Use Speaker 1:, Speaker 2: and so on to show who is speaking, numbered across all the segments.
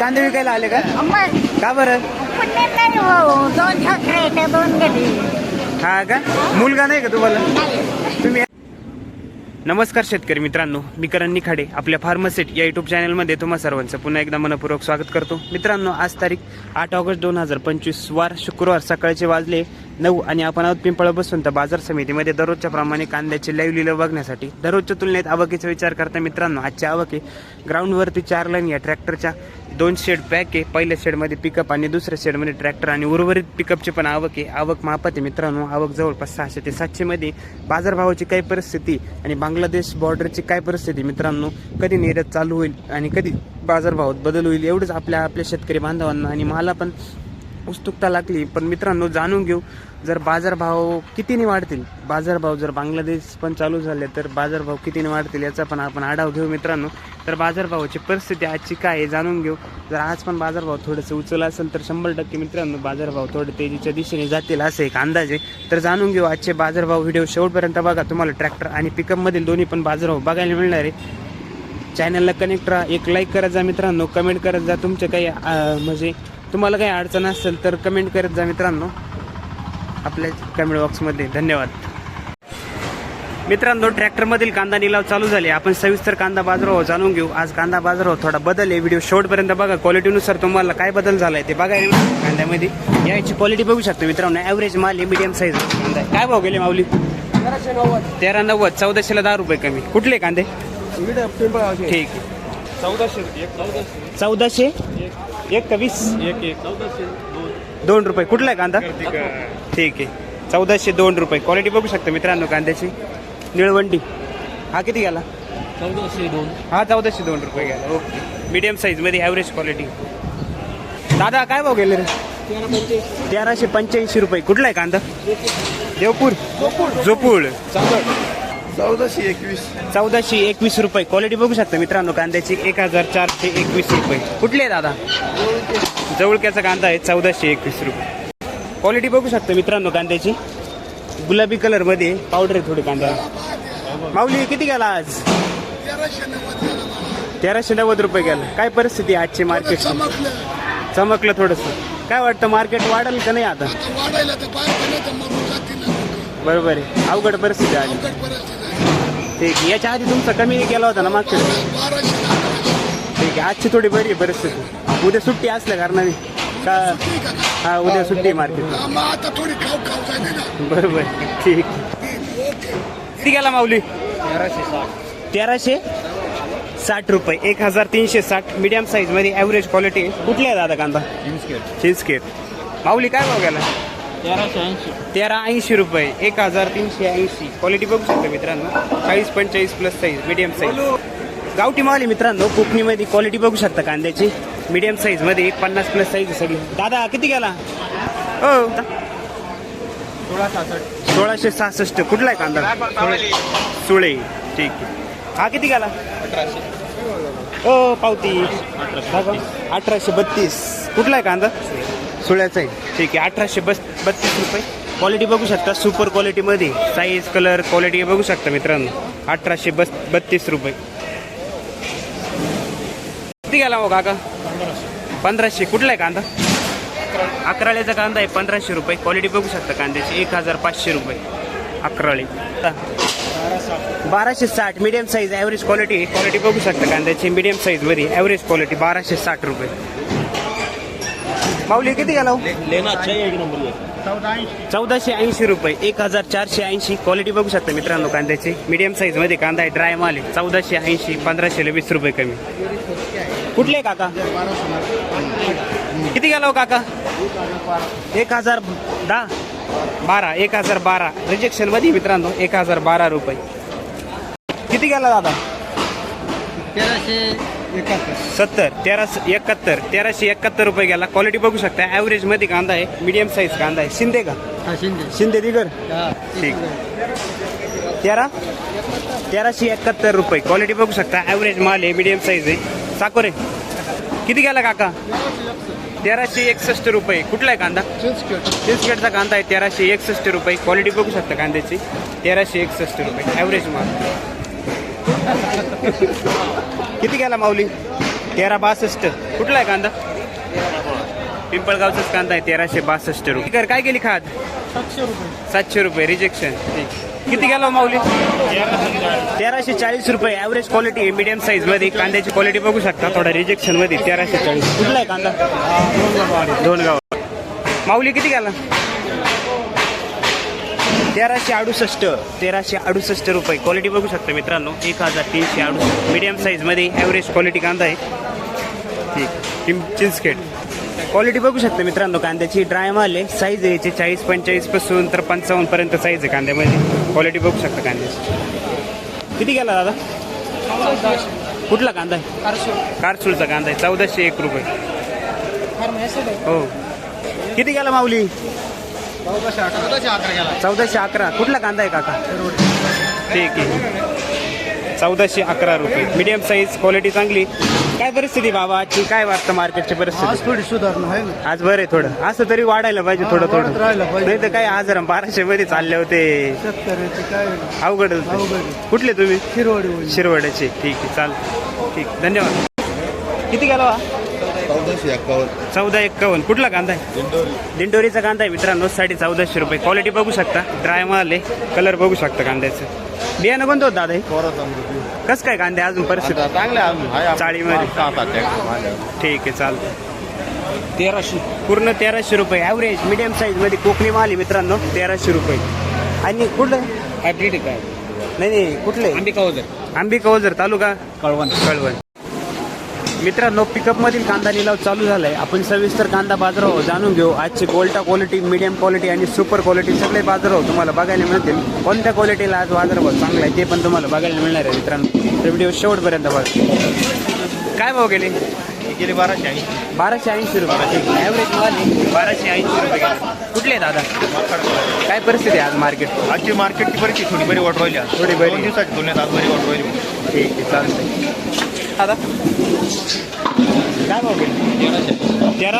Speaker 1: कांदे विकायला आले का?
Speaker 2: मग
Speaker 1: का बरं?
Speaker 2: नाही हो. दोन गडी
Speaker 1: हा का? मुलगा नाही का तुम्हाला? तुम्ही नमस्कार शेतकरी मित्रांनो मी करण निखाडे आपल्या फार्मसेट या युट्यूब चॅनलमध्ये तुम्हा सर्वांचं पुन्हा एकदा मनपूर्वक स्वागत करतो. मित्रांनो आज तारीख आठ ऑगस्ट दोन हजार पंचवीस वार शुक्रवार सकाळचे वाजले. नऊ आणि आपण आहोत पिंपळ बसून. तर बाजार समितीमध्ये दररोजच्या प्रमाणे कांद्याची लाईव्ह लिलं बघण्यासाठी दररोजच्या तुलनेत आवकीचा विचार करता मित्रांनो आजच्या आवकी ग्राउंडवरती चार लाईन या ट्रॅक्टरच्या दोन शेड पॅक आहे. पहिल्या शेडमध्ये पिकअप आणि दुसऱ्या शेडमध्ये ट्रॅक्टर आणि उर्वरित पिकअपची पण आवक आहे. आवक मापात आहे मित्रांनो. आवक जवळपास सहाशे ते सातशेमध्ये बाजारभावाची काय परिस्थिती आणि बांगलादेश बॉर्डरची काय परिस्थिती मित्रांनो? कधी निर्यात चालू होईल आणि कधी बाजारभावात बदल होईल? एवढंच आपल्या आपल्या शेतकरी बांधवांना आणि मला पण उत्सुकता लागली. पण मित्रांनो जाणून घेऊ जर बाजारभाव कितीने वाढतील? बाजारभाव जर बांगलादेश पण चालू झाले तर बाजारभाव कितीने वाढतील याचा पण आपण आढाव घेऊ मित्रांनो. तर बाजारभावाची परिस्थिती आजची काय आहे जाणून घेऊ. जर आज पण बाजारभाव थोडंसं उचलला असेल तर शंभर टक्के मित्रांनो बाजारभाव थोडे तेजीच्या दिशेने जातील असं एक अंदाज आहे. तर जाणून घेऊ आजचे बाजारभाव व्हिडिओ शेवटपर्यंत बघा. तुम्हाला ट्रॅक्टर आणि पिकअपमधील दोन्ही पण बाजारभाव बघायला मिळणार आहे. चॅनलला कनेक्ट राहा एक लाईक करत जा मित्रांनो कमेंट करत जा. तुमचे काही म्हणजे तुम्हाला काही अडचण असेल तर कमेंट करत जा मित्रांनो. आपल्या कमेंट बॉक्समध्ये धन्यवाद. मित्रांनो ट्रॅक्टरमधील कांदा निलाव चालू झाले. आपण सविस्तर कांदा बाजारावर जाणून घेऊ. आज कांदा बाजारावर थोडा बदल आहे. व्हिडिओ शेवटपर्यंत बघा. क्वालिटीनुसार तुम्हाला काय बदल झालाय ते बघायला मिळेल कांद्यामध्ये याची क्वालिटी बघू शकतो मित्रांनो. ॲव्हरेज माल आहे मीडियम साईज कांदा आहे. काय भाव गेले माऊली? तेरा नव्वद. चौदाशेला दहा रुपये कमी. कुठले कांदे? ठीक आहे.
Speaker 3: चौदाशे एक चौदाशे
Speaker 1: चौदाशे? एक का वीस?
Speaker 3: एक एक. चौदाशे दोन.
Speaker 1: रुपये. कुठला आहे कांदा? ठीक आहे. चौदाशे दोन रुपये. क्वालिटी बघू शकता मित्रांनो कांद्याची. निळवंडी. हा किती गेला?
Speaker 3: चौदाशे दोन.
Speaker 1: हा चौदाशे दोन रुपये गेला. ओके. मीडियम साईजमध्ये ॲव्हरेज क्वालिटी दादा काय भाव गेले रे? तेराशे पंच्याऐंशी रुपये. कुठला आहे कांदा? देवपूर. जोपूळ
Speaker 4: चौदाशे एकवीस.
Speaker 1: चौदाशे एकवीस रुपये. क्वालिटी बघू शकता मित्रांनो कांद्याची एक हजार चारशे एकवीस रुपये. कुठले आहे दादा? जवळक्याचा कांदा आहे चौदाशे एकवीस रुपये. क्वालिटी बघू शकता मित्रांनो कांद्याची. गुलाबी कलरमध्ये पावडर आहे थोडी कांदा. माऊली किती गेला आज? तेराशे नव्वद रुपये गेला. काय परिस्थिती आहे आजची मार्केट चमकलं थोडंसं. काय वाटतं मार्केट वाढेल का नाही आता? बरोबर आहे. अवघड परिस्थिती आली ठीक आहे याच्या आधी तुमचा कमी गेला होता ना मागच्या ठीक आहे आजची थोडी बरी आहे परिस्थिती. उद्या सुट्टी असल्या कारणाने. का? हा उद्या सुट्टी आहे मार्केट बरोबर ठीक. किती गेला माऊली?
Speaker 3: तेराशे साठ
Speaker 1: रुपये. एक हजार तीनशे साठ. मीडियम साईजमध्ये ॲव्हरेज क्वालिटी कुठली आहे दादा कांदा? चिंचकेट माऊली काय भाव गेला?
Speaker 3: तेराशे ऐंशी.
Speaker 1: तेरा ऐंशी रुपये एक हजार तीनशे ऐंशी. क्वालिटी बघू शकता मित्रांनो. चाळीस पंचेचाळीस प्लस साईज मीडियम साईज गावठी माल आहे मित्रांनो कोकणीमध्ये क्वालिटी बघू शकता कांद्याची. मीडियम साईजमध्ये पन्नास प्लस साईज आहे सगळी. दादा किती गेला? हो.
Speaker 3: सोळा सहासष्ट
Speaker 1: सोळाशे सहासष्ट. कुठला आहे कांदा? सुळे. ठीक आहे. हा किती गेला?
Speaker 3: अठराशे.
Speaker 1: ओ पावती. अठराशे बत्तीस. कुठला आहे कांदा? सुळ्याचा आहे. ठीक आहे अठराशे बस बत्तीस रुपये. क्वालिटी बघू शकता सुपर क्वालिटीमध्ये साईज कलर क्वालिटी बघू शकता मित्रांनो. अठराशे बस बत्तीस रुपये. किती गेला हो काका? पंधराशे. कुठला आहे कांदा? अकराळ्याचा कांदा आहे पंधराशे रुपये. क्वालिटी बघू शकता कांद्याची. एक हजार पाचशे रुपये. अकराळी. बाराशे साठ. Medium size average quality quality बघू शकता कांद्याची. मीडियम साईजमध्ये ॲव्हरेज क्वालिटी बाराशे साठ रुपये. माऊली किती गेला हो?
Speaker 3: लेना चाहिए एक नंबर
Speaker 1: चौदाशे ऐंशी रुपये एक हजार चारशे ऐंशी. क्वालिटी बघू शकता मित्रांनो कांद्याची. मीडियम साईजमध्ये कांदा आहे ड्राय माल आहे. चौदाशे ऐंशी पंधराशेला वीस रुपये कमी. कुठले काका? किती गेला हो काका? एक हजार दहा. बारा एक हजार बारा. रिजेक्शनमध्ये मित्रांनो एक हजार बारा रुपये. किती गेला दादा?
Speaker 3: तेराशे एकाहत्तर.
Speaker 1: सत्तर तेराशे एकाहत्तर तेराशे एकाहत्तर रुपये गेला क्वालिटी बघू शकता. ॲव्हरेजमध्ये कांदा आहे मीडियम साईज कांदा आहे. शिंदे का?
Speaker 3: हा शिंदे.
Speaker 1: शिंदे दिगर? ठीक. तेरा? तेराशे एकाहत्तर रुपये. क्वालिटी बघू शकता. ॲव्हरेज माल आहे मीडियम साईज आहे. साकोरे किती गेला काका? तेराशे एकसष्ट रुपये. कुठला आहे कांदा? चिंचखेडचा कांदा आहे तेराशे एकसष्ट रुपये. क्वालिटी बघू शकता कांद्याची. तेराशे एकसष्ट रुपये. ॲव्हरेज माल. किती गेला माऊली? तेरा बासष्ट. कुठला आहे कांदा? पिंपळगावचाच कांदा आहे तेराशे बासष्ट रुपये. कर काय गेली खात?
Speaker 3: सातशे रुपये.
Speaker 1: सातशे रुपये रिजेक्शन किती गेलो माऊली? तेराशे चाळीस रुपये ॲव्हरेज क्वालिटी मीडियम साईजमध्ये. कांद्याची क्वालिटी बघू शकता थोडा रिजेक्शनमध्ये तेराशे चाळीस. कुठला आहे कांदा? दोन गाव माऊली किती गेला तेराशे अडुसष्ट तेराशे अडुसष्ट रुपये. क्वालिटी बघू शकता मित्रांनो. एक हजार तीनशे अडुसष्ट. मीडियम साईजमध्ये ॲव्हरेज क्वालिटी कांदा आहे. ठीक. चिंचखेड क्वालिटी बघू शकता मित्रांनो कांद्याची. ड्राय माल आहे. साईज आहे याची. चाळीस पंचेचाळीसपासून तर पंचावन्न पर्यंत साईज आहे कांद्यामध्ये. क्वालिटी बघू शकता कांद्याची. किती गेला दादा? कुठला कांदा आहे? कारसूलचा कांदा आहे. चौदाशे एक रुपये. हो. किती गेला माऊली?
Speaker 3: चौदाशे अकरा. चौदाशे अकरा गेला.
Speaker 1: चौदाशे अकरा. कुठला कांदा आहे काका? ठीक आहे. चौदाशे अकरा रुपये. मीडियम साईज क्वालिटी चांगली. काय परिस्थिती बाबा? आजची काय वाटतं मार्केटची
Speaker 3: आज
Speaker 1: परिस्थिती
Speaker 3: थोडी सुधारणा आहे ना.
Speaker 1: आज बरं आहे थोडं. असं तरी वाढायला पाहिजे
Speaker 3: हा,
Speaker 1: थोडं
Speaker 3: वाढत
Speaker 1: थोडं
Speaker 3: राहायला पाहिजे.
Speaker 1: नाही तर काय हजार बाराशे मध्ये चालले होते.
Speaker 3: शेतकऱ्याची काय?
Speaker 1: अवघड होतं.
Speaker 3: अवघड आहे.
Speaker 1: कुठले तुम्ही?
Speaker 3: शिरवाडी होईल.
Speaker 1: शिरवड्याचे. ठीक आहे चाल ठीक. धन्यवाद. किती गेला हा?
Speaker 4: चौदाशे एक्कावन्न
Speaker 1: चौदा एक्कावन्न कुठला कांदा आहे? दिंडोरीचा कांदा आहे मित्रांनो साडे चौदाशे रुपये. क्वालिटी बघू शकता. ड्राय माल आहे. कलर बघू शकता कांद्याचं. बियाणं कोणतं होतं दादा हे? कसं काय कांदे अजून परिस्थिती?
Speaker 3: चांगल्या
Speaker 1: चाळीमध्ये. ठीक आहे चालतं तेराशे. पूर्ण तेराशे रुपये. ॲव्हरेज मिडियम साईजमध्ये कोकणी माल आहे मित्रांनो तेराशे रुपये. आणि कुठलं?
Speaker 3: हायब्रिड काय
Speaker 1: नाही नाही कुठले?
Speaker 3: अंबिका वगैरे
Speaker 1: आंबिका ओझर तालुका?
Speaker 3: कळवण.
Speaker 1: कळवण. मित्रांनो पिकअप मधील कांदा लिलाव चालू झालाय. आपण सविस्तर कांदा बाजारावर जाणून घेऊ. आजची गोल्टा क्वालिटी मीडियम क्वालिटी आणि सुपर क्वालिटी सगळे बाजारावर तुम्हाला बघायला मिळतील. कोणत्या क्वालिटीला आज बाजारभाव चांगला आहे ते पण तुम्हाला बघायला मिळणार आहे मित्रांनो. तर व्हिडिओ शेवटपर्यंत बघा. काय भाव गेले?
Speaker 3: गेले बाराशे ऐंशी.
Speaker 1: बाराशे ऐंशी रुपये. ॲव्हरेज माल आहे. बाराशे ऐंशी रुपये. कुठले आहे दादा? काय परिस्थिती आहे आज मार्केट
Speaker 3: आजची मार्केटची परिस्थिती थोडी बरी वाट राहिली.
Speaker 1: थोडी बरी.
Speaker 3: दोन दिवसाची तुलनेत आज बरी वाट राहिली.
Speaker 1: ठीक आहे चालतंय. दादा काय भाव गेले? तेरा?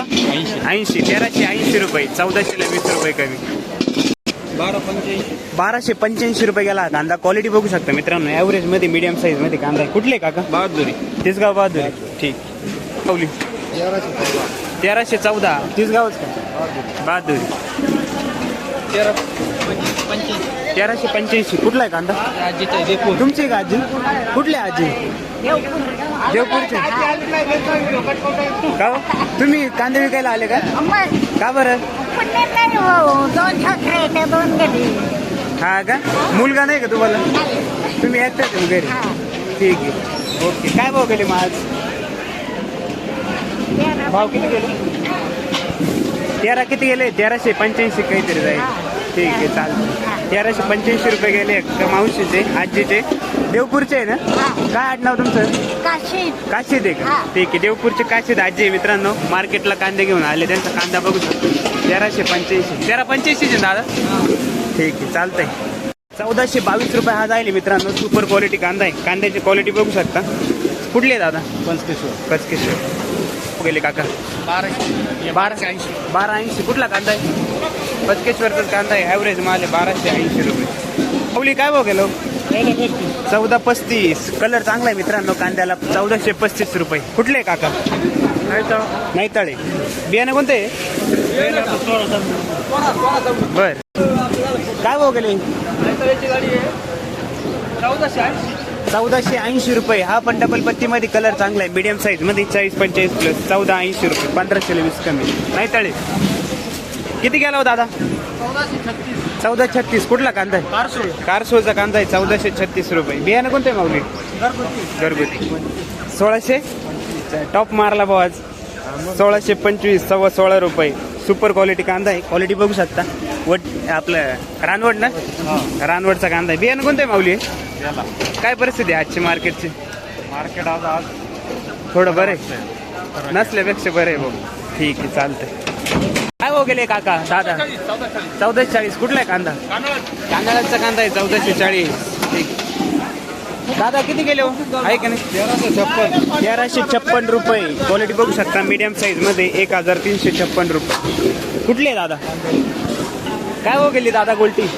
Speaker 1: ऐंशी. तेराशे ऐंशी रुपये. चौदाशेला वीस रुपये कमी.
Speaker 3: बारा पंच्याऐंशी.
Speaker 1: बाराशे पंच्याऐंशी रुपये गेला कांदा. क्वालिटी बघू शकता मित्रांनो. ॲव्हरेजमध्ये मीडियम साईजमध्ये कांदा आहे. कुठले काका?
Speaker 3: बहादुरी.
Speaker 1: तिसगाव बहादुरी. ठीक. पावली तेराशे चौदा. तिसगावच का? बहादुरी.
Speaker 3: तेरा पंच्याऐंशी.
Speaker 1: तेराशे पंच्याऐंशी. कुठला आहे कांदा? तुमची का आजी? कुठले आजी? देवपूरचे का हो? तुम्ही कांदे विकायला आले का?
Speaker 2: मग
Speaker 1: का बरं?
Speaker 2: पण नाही दोन ते दोन
Speaker 1: हा का? मुलगा नाही का तुम्हाला? तुम्ही एकटाच आहे घरी? ठीक आहे. ओके. काय भाव केले मग आज? भाव किती गेले? तेरा किती गेले? तेराशे पंच्याऐंशी काहीतरी जाईल. ठीक आहे चालतं तेराशे पंच्याऐंशी रुपये गेले मावशीचे आजीचे. देवपूरचे आहे ना? काय आडनाव तुमचं?
Speaker 2: काशी
Speaker 1: काशीद आहे का? ठीक आहे. देवपूरचे काशीद आजी आहे मित्रांनो. मार्केटला कांदे घेऊन आले. त्यांचा कांदा बघू शकतो. तेराशे पंच्याऐंशी. तेरा पंच्याऐंशीचे दादा. ठीक आहे चालतंय. चौदाशे बावीस रुपये हा जाईल मित्रांनो. सुपर क्वालिटी कांदा आहे. कांद्याची क्वालिटी बघू शकता. कुठले आहे दादा?
Speaker 3: पंचकेश्वर
Speaker 1: कचकेश्वर गेले काका.
Speaker 3: बाराशे.
Speaker 1: बाराशे. ऐंशी बारा ऐंशी कुठला कांदा आहे? कचकेश्वरचाच कांदा आहे ॲव्हरेज माल आहे बाराशे ऐंशी रुपये. पावली काय भाव गेलो? चौदा पस्तीस. कलर चांगला आहे मित्रांनो कांद्याला. चौदाशे पस्तीस रुपये. कुठले काका? नाही तळे बियाणं कोणते? बर. काय भाव गेले? चौदाशे ऐंशी. रुपये. हा पण डबल पत्तीमध्ये कलर चांगला आहे. मीडियम साईजमध्ये चाळीस पंचेचाळीस प्लस चौदा ऐंशी रुपये. पंधराशे वीस कमी. नाही तळे किती गेला हो दादा? चौदा छत्तीस. कुठला कांदा आहे?
Speaker 3: कारसूळ
Speaker 1: कारसोळचा कांदा आहे चौदाशे छत्तीस रुपये. बियाणं कोणतं माऊली? घरगुती. सोळाशे? टॉप मारला भाऊ आज. सोळाशे पंचवीस सव्वा सोळा रुपये. सुपर क्वालिटी कांदा आहे. क्वालिटी बघू शकता. वट आपलं रानवड ना? रानवडचा कांदा आहे. बियाणं कोणतं आहे माऊली? काय परिस्थिती आहे आजची मार्केटची?
Speaker 3: मार्केट आज आज
Speaker 1: थोडं बरं आहे. नसल्यापेक्षा बरं आहे भाऊ. ठीक आहे चालतंय. काय भाऊ गेले काका? दादा? चौदाशे चाळीस कुठला आहे कांदा? तांदळाचा कांदा आहे चौदाशे चाळीस दादा किती गेले हो? आहे का नाही?
Speaker 3: तेराशे छप्पन
Speaker 1: तेराशे छप्पन रुपये. क्वालिटी बघू शकता मीडियम साईजमध्ये एक हजार तीनशे छप्पन रुपये. कुठले दादा? काय हो गेली दादा गोल्टी?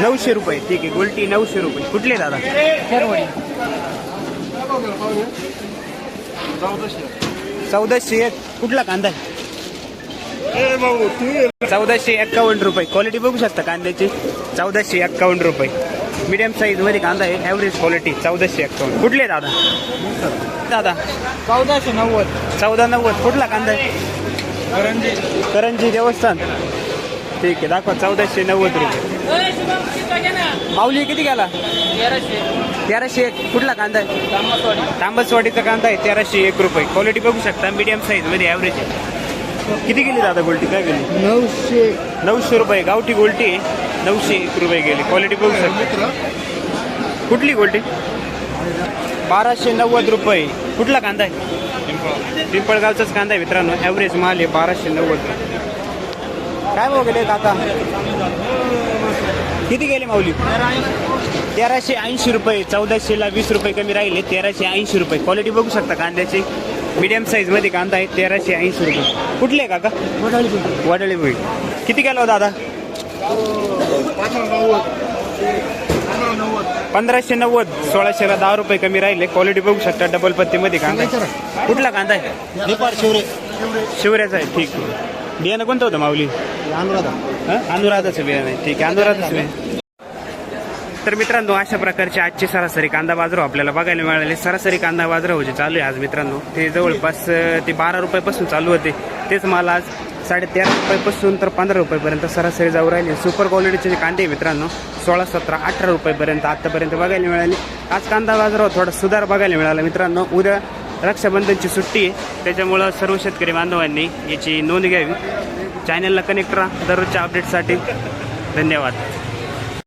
Speaker 1: नऊशे रुपये. ठीक आहे गोल्टी नऊशे रुपये. कुठले दादा? चौदाशे एक. कुठला कांदा आहे? चौदाशे एक्कावन्न रुपये. क्वालिटी बघू शकता कांद्याची. चौदाशे एक्कावन्न रुपये. मीडियम साईजमध्ये कांदा आहे. ॲव्हरेज क्वालिटी चौदाशे एक्कावन्न. कुठले दादा? दादा.
Speaker 3: चौदाशे नव्वद.
Speaker 1: चौदा नव्वद. कुठला कांदा आहे?
Speaker 3: करंजी.
Speaker 1: करंजी देवस्थान. ठीक आहे. दाखवा. चौदाशे नव्वद रुपये. माऊली किती गेला? तेराशे. एक. कुठला कांदा आहे? तांबसवाडीचा कांदा आहे तेराशे एक रुपये. क्वालिटी बघू शकता मीडियम साईजमध्ये ॲव्हरेज आहे. किती गेली दादा गोल्टी? काय गेली?
Speaker 3: नऊशे.
Speaker 1: नऊशे रुपये. गावठी गोल्टी आहे. नऊशे एक रुपये गेली. क्वालिटी बघू शकता. कुठली गोल्टी? बाराशे नव्वद रुपये. कुठला कांदा आहे? पिंपळगावचाच कांदा आहे मित्रांनो. ॲव्हरेज माल आहे बाराशे नव्वद काय भाव गेले काका किती गेले माऊली? तेराशे ऐंशी रुपये चौदाशेला वीस रुपये कमी राहिले तेराशे ऐंशी रुपये. क्वालिटी बघू शकता कांद्याची. मीडियम साईजमध्ये कांदा आहे तेराशे ऐंशी रुपये. कुठले काका? वडाळी भुई किती गेला हो दादा? पंधराशे नव्वद सोळाशेला दहा रुपये कमी राहिले. क्वालिटी बघू शकता डबल पत्तीमध्ये कांदा. कुठला कांदा आहे? शिवऱ्याचा आहे ठीक. बियाणं कोणतं होतं माऊली? हं? अनुराधाचं बियाणं आहे ठीक आहे. अनुराधाचं बियाणं. तर मित्रांनो अशा प्रकारचे आजचे सरासरी कांदा बाजार आपल्याला बघायला मिळाले सरासरी कांदा बाजार जे चालू आहे आज मित्रांनो ते जवळपास ते बारा रुपयापासून चालू होते. तेच मला आज साडेतेरा रुपयापासून तर पंधरा रुपयापर्यंत सरासरी जाऊ राहिली. सुपर क्वालिटीचे जे कांदे मित्रांनो सोळा सतरा अठरा रुपयेपर्यंत आत्तापर्यंत बघायला मिळाले. आज कांदा बाजारावर थोडा सुधार बघायला मिळाला मित्रांनो. उद्या रक्षाबंधनची सुट्टी आहे त्याच्यामुळं सर्व शेतकरी बांधवांनी याची नोंद घ्यावी. चॅनलला कनेक्ट राहा दररोजच्या अपडेटसाठी धन्यवाद.